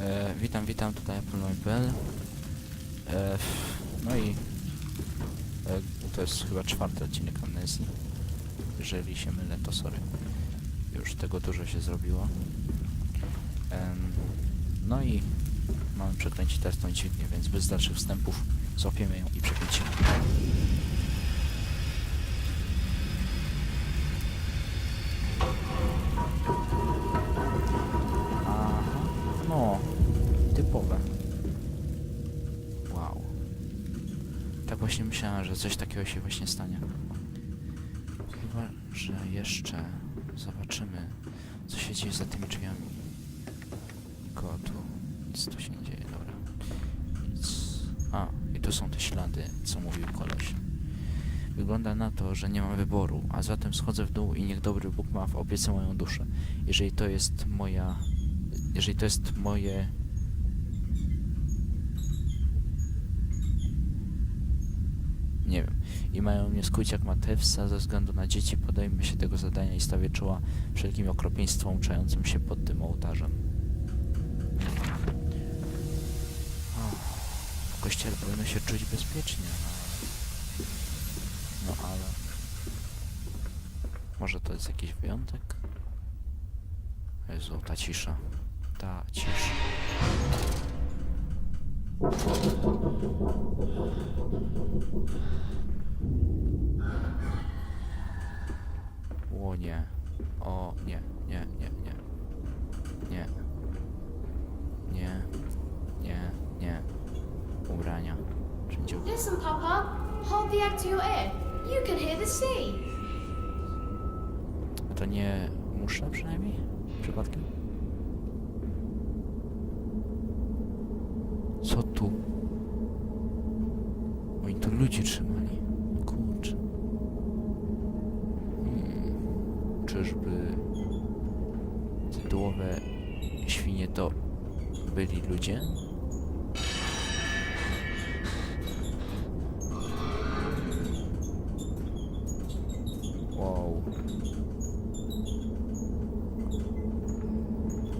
E, witam, witam, tutaj Apple.pl e, No i e, to jest chyba czwarty odcinek Amnezji. Jeżeli się mylę, to sorry. Już tego dużo się zrobiło. Em, no i mamy przekręcić teraz tą dźwignię, więc bez dalszych wstępów złapiemy ją i przekręcimy. Właśnie myślałem, że coś takiego się właśnie stanie. Chyba, że jeszcze zobaczymy, co się dzieje za tymi drzwiami. Nikogo tu, nic tu się nie dzieje, dobra. Nic. A, i tu są te ślady, co mówił koleś. Wygląda na to, że nie mam wyboru, a zatem schodzę w dół i niech dobry Bóg ma w opiece moją duszę. Jeżeli to jest moja... Jeżeli to jest moje... Nie wiem. I mają mnie skuć jak Matewsa ze względu na dzieci, podejmę się tego zadania i stawię czoła wszelkim okropieństwom czającym się pod tym ołtarzem. O, w kościele powinno się czuć bezpiecznie, no ale... No ale... Może to jest jakiś wyjątek? Jezu, ta cisza. Ta cisza. O nie. O nie, nie, nie, nie. Nie. Nie. Nie, nie. Ubrania. Wszędzie ubrania. Listen, Papa. Hold the egg to your ear. You can hear the sea. A to nie muszę przynajmniej? Przypadkiem? Co tu? Ludzi trzymali. Kurczę. Hmm. Czyżby tytułowe świnie to byli ludzie? Wow.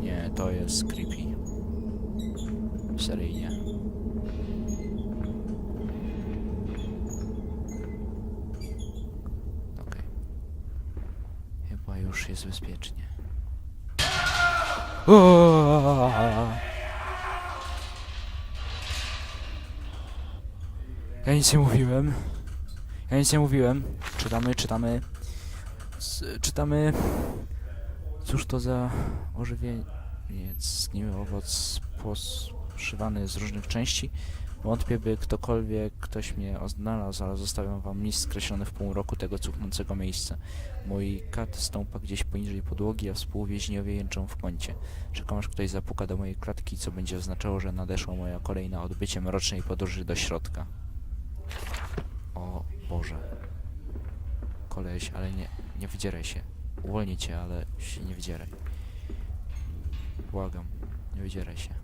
Nie, to jest creepy. Seryjnie. Okej. Chyba już jest bezpiecznie. Ja nic nie mówiłem. Ja nic nie mówiłem. Czytamy, czytamy. S czytamy. Cóż to za ożywienie? Zgniły owoc poszywany z różnych części. Wątpię, by ktokolwiek, ktoś mnie odnalazł, ale zostawiam wam list skreślony w pół roku tego cuchnącego miejsca. Mój kat stąpa gdzieś poniżej podłogi, a współwięźniowie jęczą w kącie. Czekam aż ktoś zapuka do mojej klatki, co będzie oznaczało, że nadeszła moja kolej na odbycie mrocznej podróży do środka. O Boże. Koleś, ale nie, nie wydzieraj się. Uwolnię cię, ale się nie wydzieraj. Błagam, nie wydzieraj się.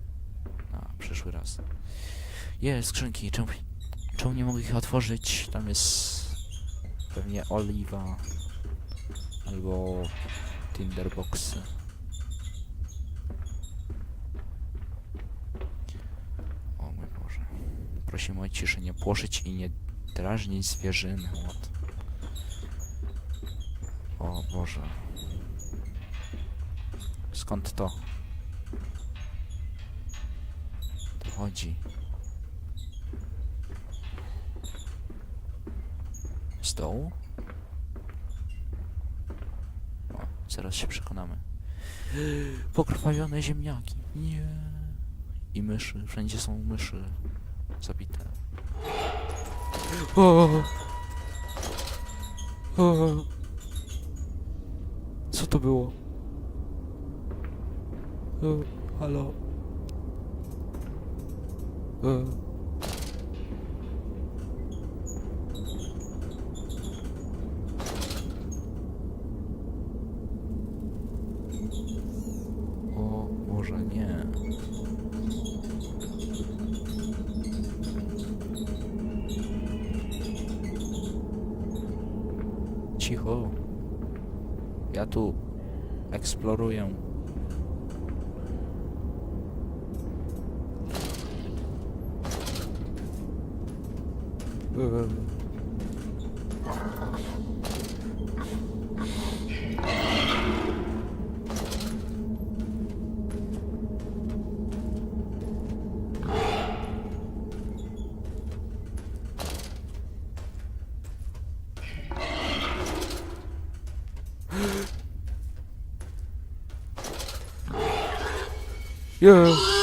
Na przyszły raz. Jest skrzynki, czemu, czemu nie mogę ich otworzyć? Tam jest pewnie oliwa albo tinderboxy. O mój Boże. Prosimy o ciszę, nie płoszyć i nie drażnić zwierzyny. What? O Boże. Skąd to? To chodzi. Dołu? O, zaraz się przekonamy. Pokrwawione ziemniaki. Nie. I myszy. Wszędzie są myszy. Zabite. O! O! Co to było? O, halo? O, 음. 야.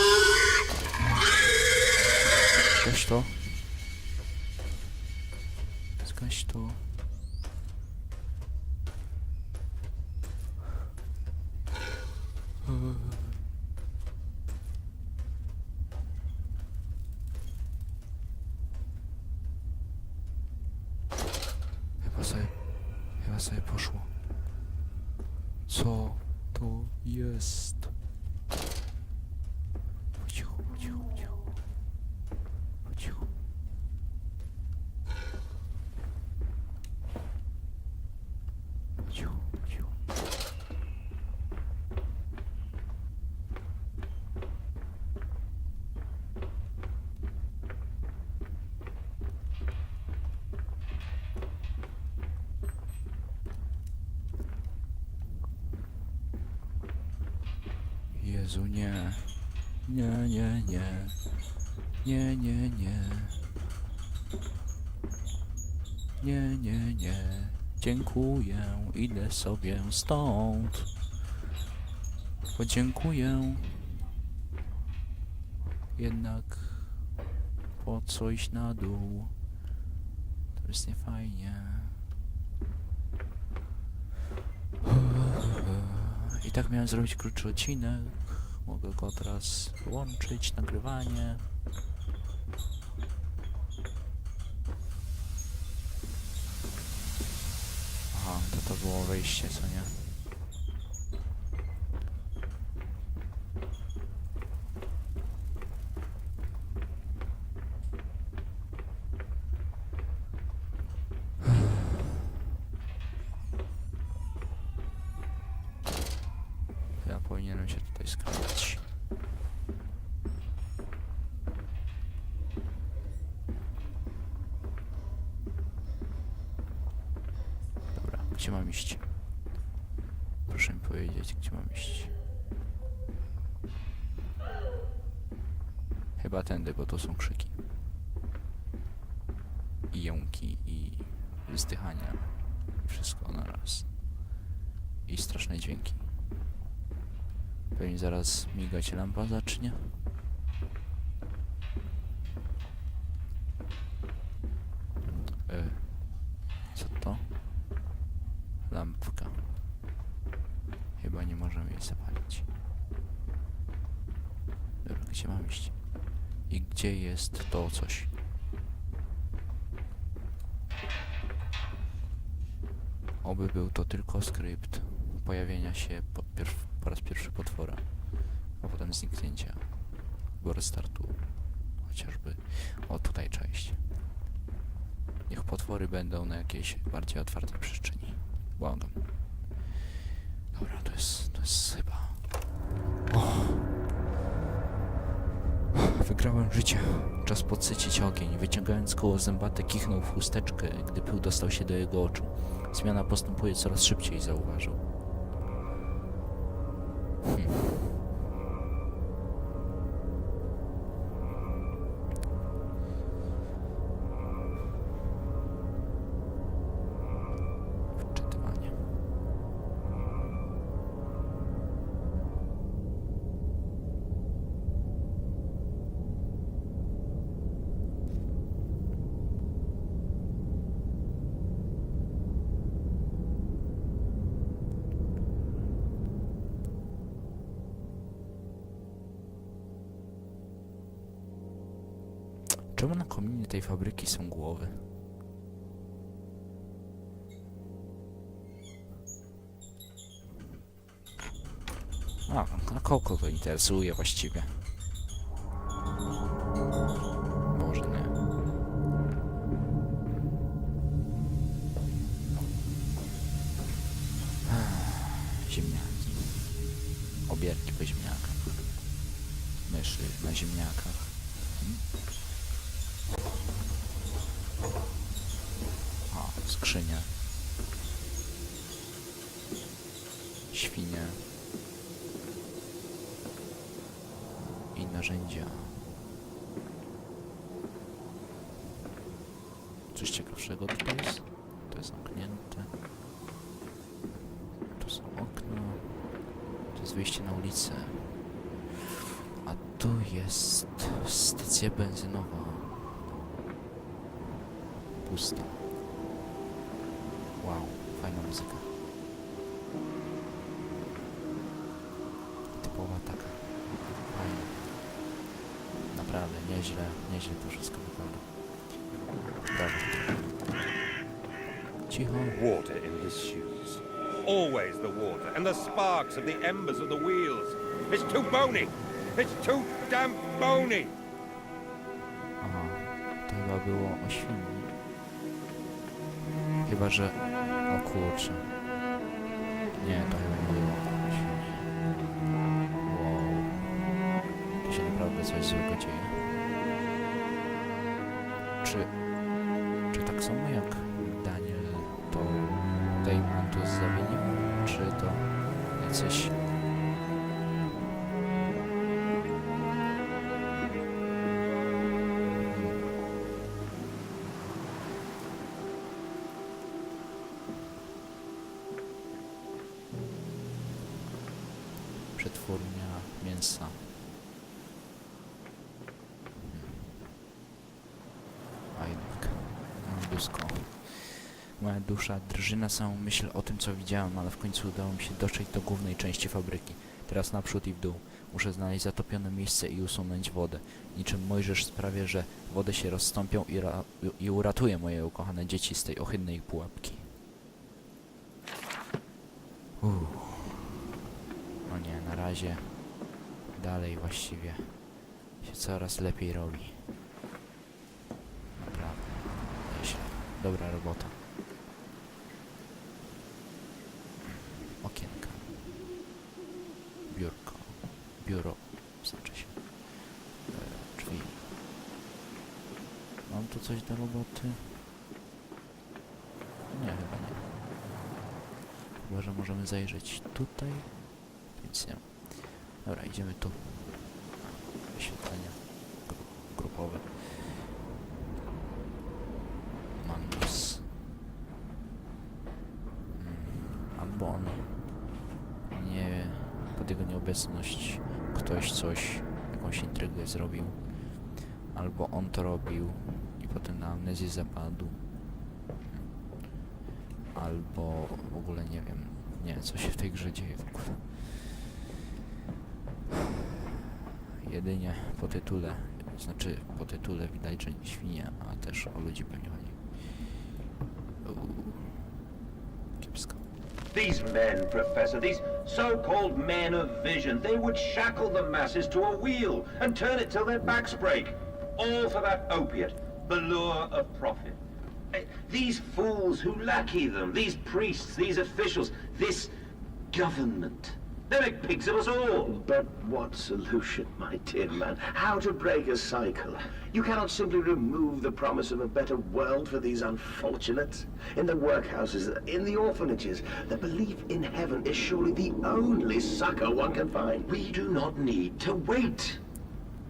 Jest? Jezu, nie. Nie, nie, nie. Nie, nie, nie. Nie, nie, nie. Dziękuję, idę sobie stąd. Podziękuję. Jednak po co iść na dół? To jest niefajnie. I tak miałem zrobić krótszy odcinek. Mogę go teraz wyłączyć, nagrywanie. Aha, to to było wejście, co nie? Powiedzieć, gdzie mam iść. Chyba tędy, bo to są krzyki. I jąki, i wzdychania. Wszystko na raz. I straszne dźwięki. Pewnie zaraz migać lampa zacznie. E, co to? Lampka. Chyba nie możemy jej zapalić. Dobra, gdzie mam iść? I gdzie jest to coś? Oby był to tylko skrypt pojawienia się po, pierw, po raz pierwszy potwora, a potem zniknięcia, bo restartu. Chociażby o tutaj część. Niech potwory będą na jakiejś bardziej otwartej przestrzeni. Błagam. Dobra, to jest, to jest chyba... O. Wygrałem życie. Czas podsycić ogień. Wyciągając koło zębate kichnął w chusteczkę, gdy pył dostał się do jego oczu. Zmiana postępuje coraz szybciej, zauważył. Czemu na kominie tej fabryki są głowy? A, a kogo to interesuje właściwie? I narzędzia. Coś ciekawszego tutaj jest? To jest zamknięte. Tu są okna. To jest wyjście na ulicę. A tu jest stacja benzynowa. Pusta. Wow, fajna muzyka. Nieźle, to wszystko wygląda. Brawo. Cicho. Water in his shoes. Always the water, and the sparks of the embers of the wheels. It's too bony! It's too damn bony! Aha, to chyba było o świni. Chyba, że... O kurczę. Nie, to chyba nie było Czy... Czy tak samo jak Daniel to Daymantus zamienił? Czy to jacyś... Moja dusza drży na samą myśl o tym, co widziałem, ale w końcu udało mi się dotrzeć do głównej części fabryki. Teraz naprzód i w dół. Muszę znaleźć zatopione miejsce i usunąć wodę. Niczym Mojżesz sprawię, że wody się rozstąpią i, i uratuje moje ukochane dzieci z tej ohydnej pułapki. Uff. O nie, na razie dalej właściwie się coraz lepiej robi. Naprawdę. Dobra robota. Biuro. Znaczy się. E, drzwi. Mam tu coś do roboty? Nie, chyba nie. Chyba, że możemy zajrzeć tutaj. Nic nie. Dobra, idziemy tu. Wyświetlenia gru grupowe. Mangus. Mm, albo on nie pod jego nieobecność ktoś coś, jakąś intrygę zrobił. Albo on to robił i potem na amnezję zapadł. Albo w ogóle nie wiem. Nie, co się w tej grze dzieje w ogóle. Jedynie po tytule, znaczy po tytule widać, że nie świnia, a też o ludzi pewnie chodzi. Kiepsko. These men, Professor, these so-called men of vision, they would shackle the masses to a wheel and turn it till their backs break. All for that opiate, the lure of profit. Eh, These fools who lackey them, these priests, these officials, this government. They make pigs of us all. But what solution, my dear man? How to break a cycle? You cannot simply remove the promise of a better world for these unfortunates. In the workhouses, in the orphanages, the belief in heaven is surely the only succor one can find. We do not need to wait.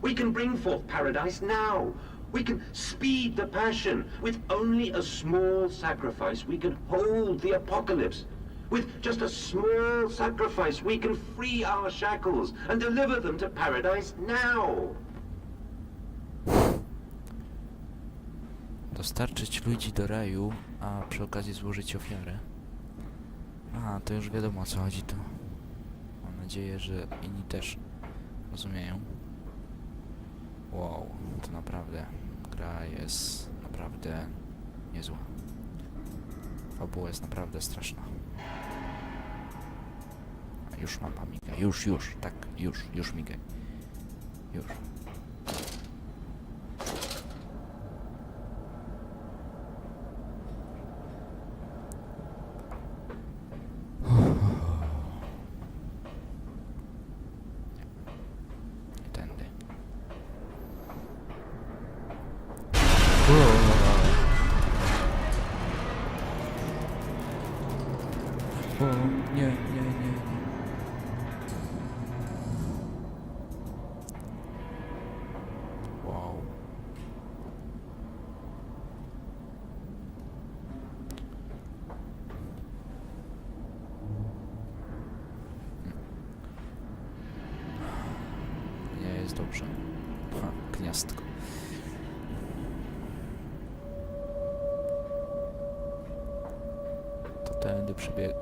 We can bring forth paradise now. We can speed the passion. With only a small sacrifice, we can hold the apocalypse. With just a small sacrifice, we can free our shackles and deliver them to paradise now. Dostarczyć ludzi do raju, a przy okazji złożyć ofiarę. A, to już wiadomo o co chodzi tu. Mam nadzieję, że inni też rozumieją. Wow, to naprawdę gra jest naprawdę niezła. Fabuła jest naprawdę straszna. Już mam migaj. Już, już, tak, już, już migaj. Już. Dobrze. Ha, gniazdko. To tędy przebieg...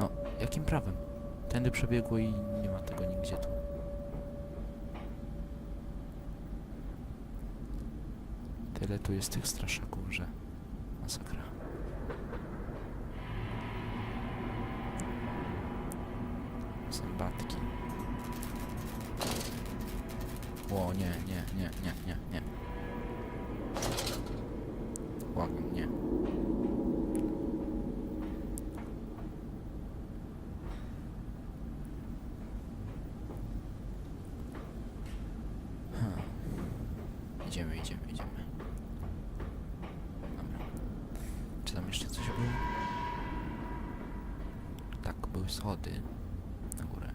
No, jakim prawem? Tędy przebiegło i nie ma tego nigdzie tu. Tyle tu jest tych straszaków, że masakra. Nie, nie, nie. Błagam, nie. Hmm. Idziemy, idziemy, idziemy. Dobra. Czy tam jeszcze coś było? Tak, były schody na górę.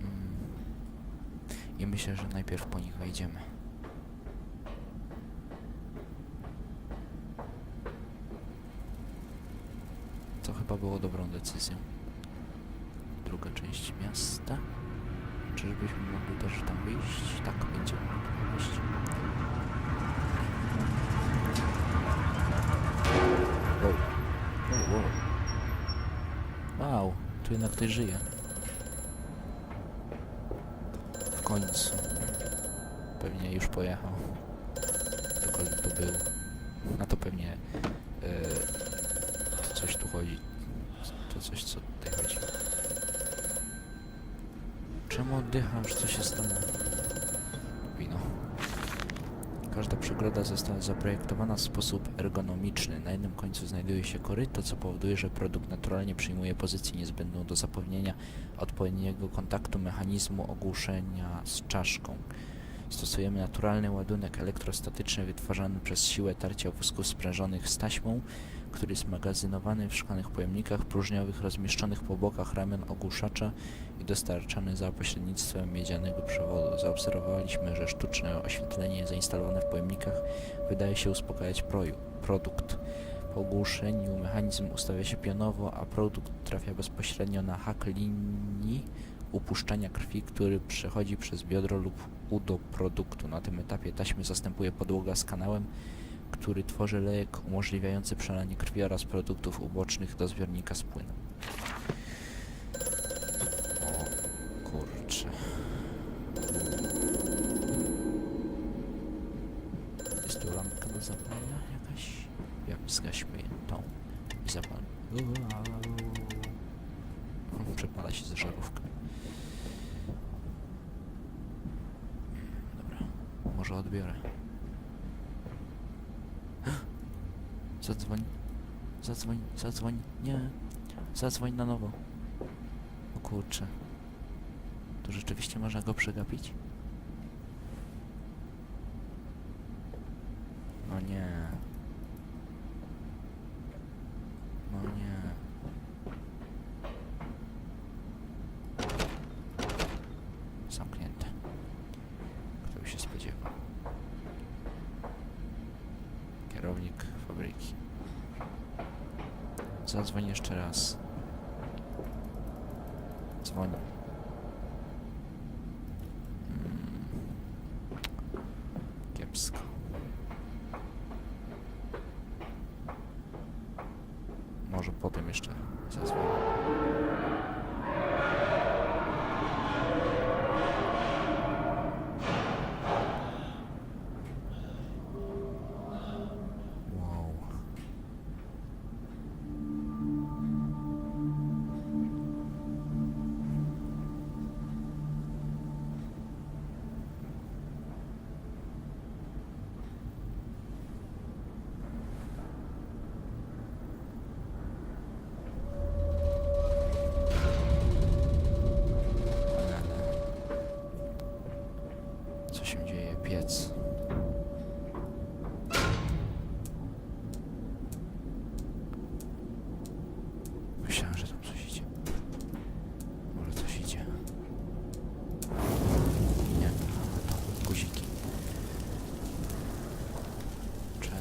Mm. I myślę, że najpierw po nich wejdziemy. To chyba było dobrą decyzją. Druga część miasta. Czyżbyśmy mogli też tam wyjść? Tak, będziemy mogli wyjść. Wow. Wow, wow. Tu jednak ktoś żyje. W końcu. Pewnie już pojechał. Ktokolwiek to był. Na to pewnie e, to coś tu chodzi. To coś co tutaj chodzi. Czemu oddychasz? Co się stało? Każda przegroda została zaprojektowana w sposób ergonomiczny. Na jednym końcu znajduje się koryto, co powoduje, że produkt naturalnie przyjmuje pozycję niezbędną do zapewnienia odpowiedniego kontaktu mechanizmu ogłuszenia z czaszką. Stosujemy naturalny ładunek elektrostatyczny wytwarzany przez siłę tarcia wózków sprężonych z taśmą, który jest magazynowany w szklanych pojemnikach próżniowych rozmieszczonych po bokach ramion ogłuszacza i dostarczany za pośrednictwem miedzianego przewodu. Zaobserwowaliśmy, że sztuczne oświetlenie zainstalowane w pojemnikach wydaje się uspokajać produkt. Po ogłuszeniu mechanizm ustawia się pionowo, a produkt trafia bezpośrednio na hak linii upuszczania krwi, który przechodzi przez biodro lub udo produktu. Na tym etapie taśmy zastępuje podłoga z kanałem, który tworzy lejek umożliwiający przelanie krwi oraz produktów ubocznych do zbiornika z płynem. O kurcze. Jest tu lampka do zapalenia jakaś? Ja zgaśmy tą i zapal. Przepala się za żarówkę. Dobra, może odbiorę. Zadzwoń. Zadzwoń, zadzwoń. Nie. Zadzwoń na nowo. O kurczę. To rzeczywiście można go przegapić? No nie. No nie. Zamknięte. Kto by się spodziewał? Kierownik fabryki. Zadzwoń jeszcze raz. Let's.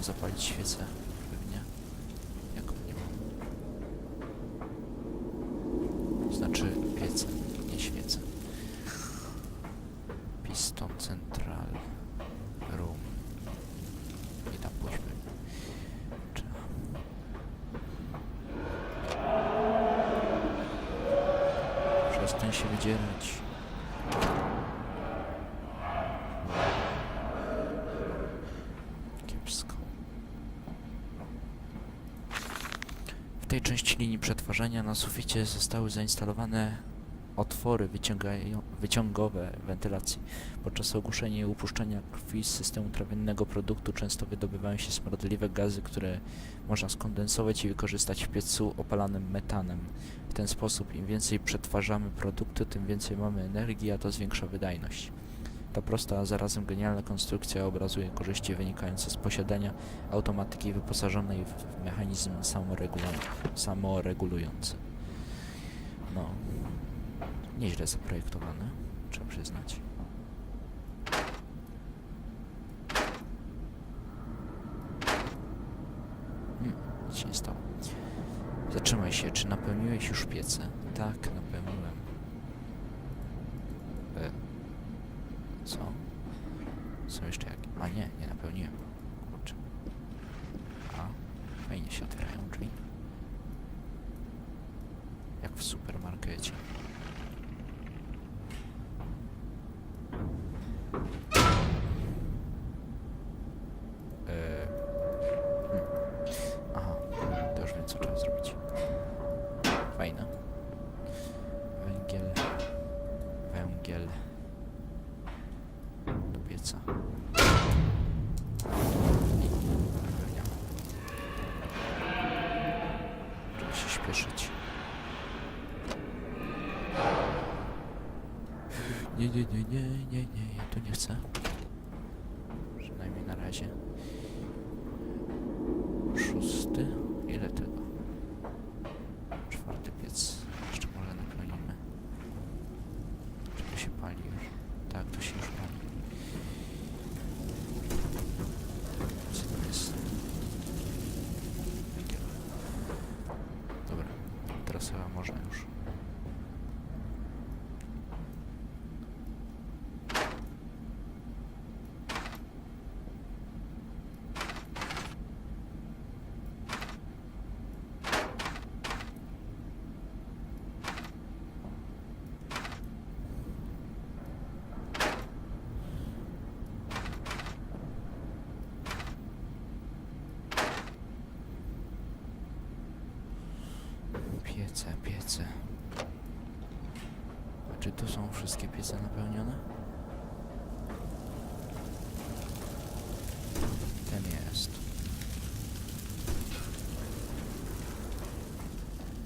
Zapalić świecę. Pewnie. Jaką nie mam. Znaczy piecę, nie świecę. Piston Central Room. I tam pójdźmy. Przestań się wydzierać. Kiepsko. W tej części linii przetwarzania na suficie zostały zainstalowane otwory wyciągowe wentylacji. Podczas ogłuszenia i upuszczania krwi z systemu trawiennego produktu często wydobywają się smrodliwe gazy, które można skondensować i wykorzystać w piecu opalanym metanem. W ten sposób im więcej przetwarzamy produktu, tym więcej mamy energii, a to zwiększa wydajność. Ta prosta, a zarazem genialna konstrukcja obrazuje korzyści wynikające z posiadania automatyki wyposażonej w mechanizm samoregulu- samoregulujący. No, nieźle zaprojektowane, trzeba przyznać. Hmm, nic się nie stało. Zatrzymaj się, czy napełniłeś już piece? Tak, napełniłem. Nie, nie, nie, nie, nie, nie, ja tu nie chcę. Przynajmniej na razie. Szósty. Ile tego? Czwarty piec. Jeszcze może napełnimy. Czy to się pali już? Tak, to się już pali. Co to jest? Węgiel. Dobra. Teraz chyba można już. Piece. A czy tu są wszystkie piece napełnione? Ten jest.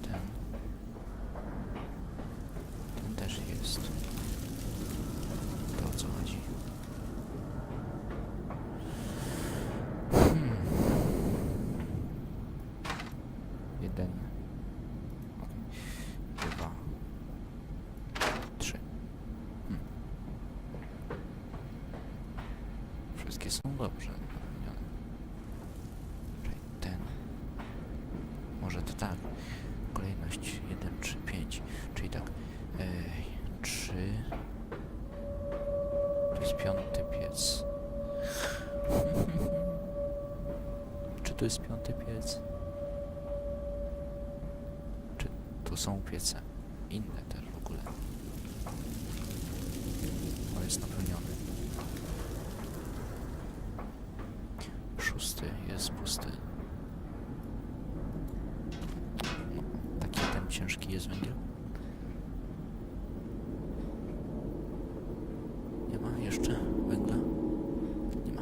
Ten. Ten też jest. To o co chodzi? Hmm. Jeden. Okej. Dwa. Trzy. Hmm. Wszystkie są dobrze ten. Może to tak. Kolejność 1, 3, 5. Czyli tak. Ej, 3. To jest piąty piec. Czy to jest piąty piec? Czy tu są piece? Inne też w ogóle. On jest napełniony. Szósty jest pusty. No, taki ten ciężki jest węgiel. Nie ma jeszcze węgla? Nie ma.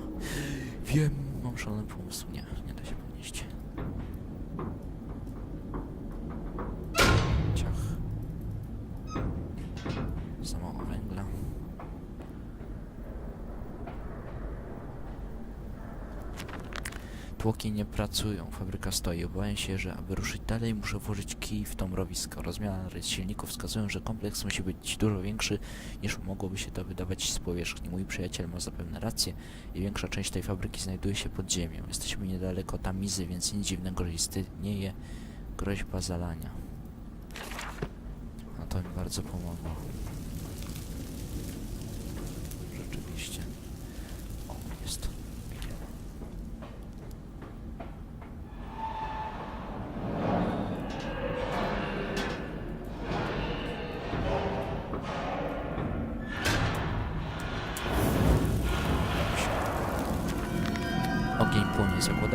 Wiem, mam szalony pomysł. Nie, nie da się podnieść. Tłoki nie pracują, fabryka stoi. Obawiam się, że aby ruszyć dalej muszę włożyć kij w to mrowisko. Rozmiary silników wskazują, że kompleks musi być dużo większy niż mogłoby się to wydawać z powierzchni. Mój przyjaciel ma zapewne rację i większa część tej fabryki znajduje się pod ziemią. Jesteśmy niedaleko Tamizy, więc nic dziwnego, że istnieje groźba zalania. A to mi bardzo pomogło.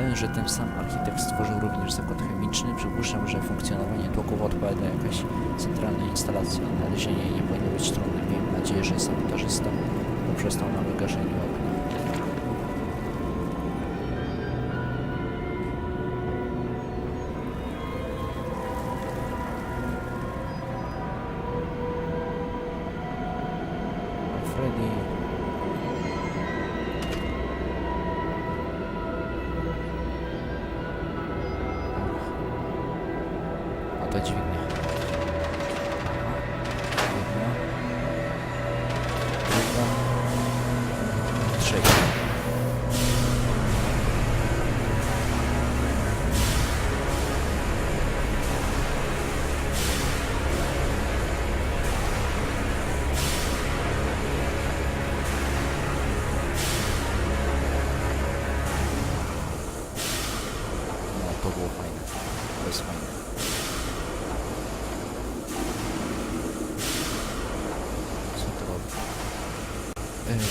Zakładając, że ten sam architekt stworzył również zakład chemiczny, przypuszczam, że funkcjonowanie tłoków odpowiada jakaś centralna instalacja. Znalezienie jej nie powinno być trudne. Miejmy nadzieję, że sabotażysta poprzestał na wygaszeniu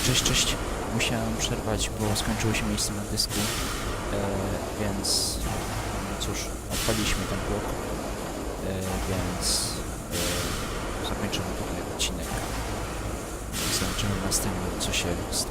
Cześć, cześć. Musiałem przerwać, bo skończyło się miejsce na dysku, e, więc no cóż, odpaliśmy ten blok, e, więc e, zakończymy tutaj odcinek zobaczymy następny, co się stało.